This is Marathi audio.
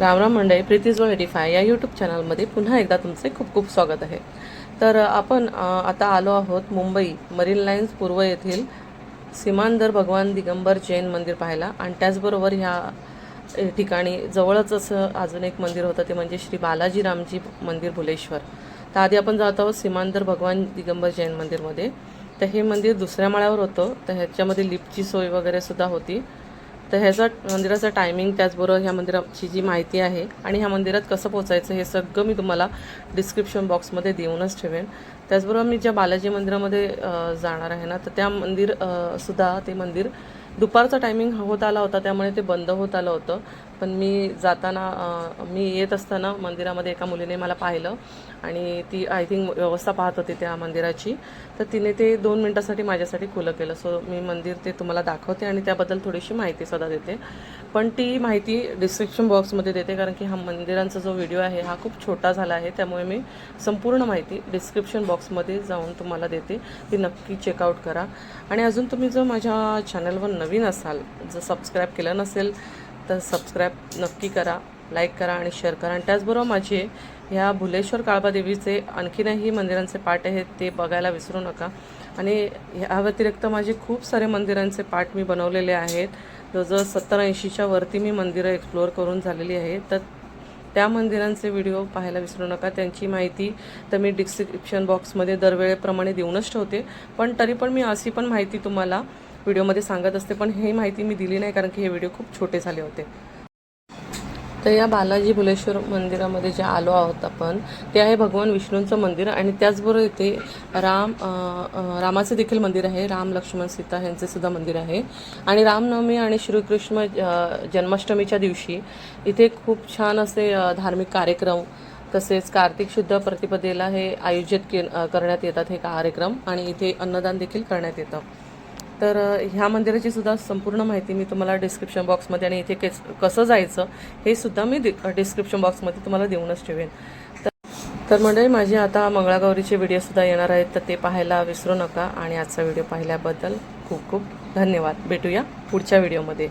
रामराम मंडळी एटी फाय या यूट्यूब चॅनलमध्ये पुन्हा एकदा तुमचे खूप खूप स्वागत आहे. तर आपण आता आलो आहोत मुंबई मरीन लाईन्स पूर्व येथील सीमांदर भगवान दिगंबर जैन मंदिर पाहायला. आणि त्याचबरोबर ह्या ठिकाणी जवळच असं अजून एक मंदिर होतं ते म्हणजे श्री बालाजी रामजी मंदिर भुलेश्वर. तर आधी आपण जात आहोत सीमांदर भगवान दिगंबर जैन मंदिरमध्ये. तर हे मंदिर दुसऱ्या माळ्यावर होतं तर ह्याच्यामध्ये लिफ्टची सोय वगैरे सुद्धा होती. तर ह्याचा मंदिराचं टायमिंग त्याचबरोबर ह्या मंदिराची जी माहिती आहे आणि ह्या मंदिरात कसं पोचायचं हे सगळं मी तुम्हाला डिस्क्रिप्शन बॉक्समध्ये देऊनच ठेवेन. त्याचबरोबर मी ज्या बालाजी मंदिरामध्ये जाणार आहे ना तर त्या मंदिर सुद्धा ते मंदिर दुपारचा टायमिंग होत आला होता त्यामुळे ते बंद होत आलं होतं. पण मी जाताना मी येत असताना मंदिरामध्ये एका मुलीने मला पाहिलं आणि ती आय थिंक व्यवस्था पाहत होती त्या मंदिराची. तर तिने ते दोन मिनटासाठी माझ्यासाठी खुलं केलं. सो मी मंदिर ते तुम्हाला दाखवते आणि त्याबद्दल थोडीशी माहिती सुद्धा देते. पण ती माहिती डिस्क्रिप्शन बॉक्समध्ये देते कारण की हा मंदिरांचा जो व्हिडिओ आहे हा खूप छोटा झाला आहे. त्यामुळे मी संपूर्ण माहिती डिस्क्रिप्शन बॉक्समध्ये जाऊन तुम्हाला देते. ती नक्की चेकआउट करा. आणि अजून तुम्ही जर माझ्या चॅनलवर नवीन असाल जर सबस्क्राईब केलं नसेल तर सबस्क्राईब नक्की करा लाईक करा आणि शेअर करा. आणि त्याचबरोबर माझे ह्या भुलेश्वर काळबादेवीचे आणखीनही मंदिरांचे पाठ आहेत ते बघायला विसरू नका. आणि ह्या व्यतिरिक्त माझे खूप सारे मंदिरांचे पाठ मी बनवलेले आहेत. जवळजवळ सत्तर ऐंशीच्या वरती मी मंदिरं एक्सप्लोअर करून झालेली आहे तर त्या मंदिरांचे व्हिडिओ पाहायला विसरू नका. त्यांची माहिती तर मी डिस्क्रिप्शन बॉक्समध्ये दरवेळेप्रमाणे देऊनच ठेवते. पण तरी पण मी अशी पण माहिती तुम्हाला व्हिडिओमध्ये सांगत असते पण हे माहिती मी दिली नाही कारण की हे व्हिडिओ खूप छोटे झाले होते. तर या बालाजी भुलेश्वर मंदिरामध्ये जे आलो आहोत आपण ते आहे भगवान विष्णूंचं मंदिर आणि त्याचबरोबर इथे राम रामाचं देखील मंदिर आहे राम लक्ष्मण सीता यांचे सुद्धा मंदिर आहे. आणि रामनवमी आणि श्रीकृष्ण जन्माष्टमीच्या दिवशी इथे खूप छान असे धार्मिक कार्यक्रम तसेच कार्तिक शुद्ध प्रतिपदेला हे आयोजित के करण्यात येतात हे कार्यक्रम. आणि इथे अन्नदान देखील करण्यात येतं. तर ह्या मंदिराची सुद्धा संपूर्ण माहिती मी तुम्हाला डिस्क्रिप्शन बॉक्समध्ये आणि इथे केस कसं जायचं हे सुद्धा मी डिस्क्रिप्शन बॉक्समध्ये तुम्हाला देऊनच ठेवेन. तर तर मंडळी माझे आता मंगळागौरीचे व्हिडिओसुद्धा येणार आहेत तर ते पाहायला विसरू नका. आणि आजचा व्हिडिओ पाहिल्याबद्दल खूप खूप धन्यवाद. भेटूया पुढच्या व्हिडिओमध्ये